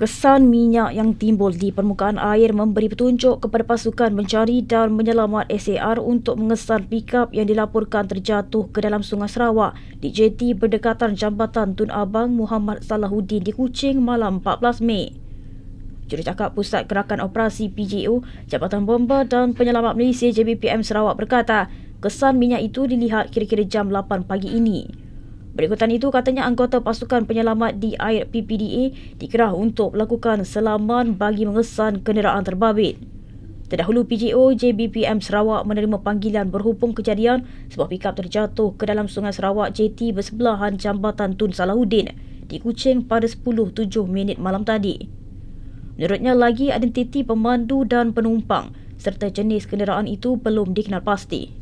Kesan minyak yang timbul di permukaan air memberi petunjuk kepada pasukan mencari dan menyelamat SAR untuk mengesan pikap yang dilaporkan terjatuh ke dalam Sungai Sarawak di jeti berdekatan Jambatan Tun Abang Muhammad Salahuddin di Kuching malam 14 Mei. Jurucakap Pusat Gerakan Operasi PGO, Jabatan Bomba dan Penyelamat Malaysia JBPM Sarawak berkata, kesan minyak itu dilihat kira-kira jam 8 pagi ini. Berikutan itu katanya anggota pasukan penyelamat di air PPDA dikerah untuk melakukan selaman bagi mengesan kenderaan terbabit. Terdahulu PGO JBPM Sarawak menerima panggilan berhubung kejadian sebuah pikap terjatuh ke dalam Sungai Sarawak JT bersebelahan Jambatan Tun Salahuddin di Kuching pada 10.07 minit malam tadi. Menurutnya lagi identiti pemandu dan penumpang serta jenis kenderaan itu belum dikenal pasti.